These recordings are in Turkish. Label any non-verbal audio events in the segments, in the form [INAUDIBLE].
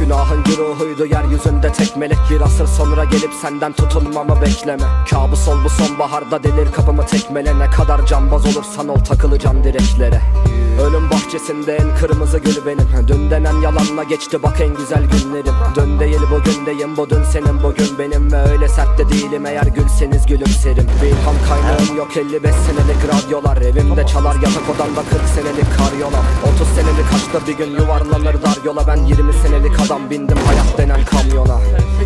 Günahın güruhuydu yeryüzünde tek melek. Bir asır sonra gelip senden tutulmamı bekleme. Kabus ol bu sonbaharda delir kapımı tekmele. Ne kadar cambaz olursan ol takılacağım direklere. Ölüm bahçesinde en kırmızı gül benim. Dün denen yalanla geçti bak en güzel günlerim. Dün değil bugündeyim bu dün senin bugün benim. Ve öyle sert de değilim eğer gülseniz gülümserim. Bir ilham kaynağım yok 55 senelik radyolar. Evimde çalar yatak odamda 40 senelik karyola 30 senelik aşkta bir gün yuvarlanır dar yola. Ben 20 senelik adam bindim hayat denen kamyona.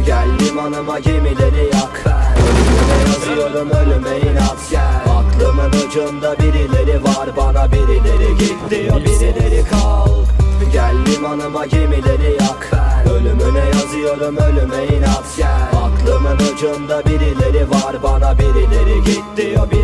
Gel limanıma gemileri yak Ölümüne yazıyorum ölüme inat gel. Aklımın ucunda birileri var Bana birileri git diyor birileri kal Gel limanıma gemileri yak Ölümüne yazıyorum ölüme inat gel. Aklımın ucunda birileri var Bana birileri git diyor birileri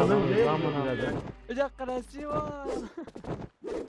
Adam Öldü. zaman Nerede? Bir dakika resi var. [LAUGHS]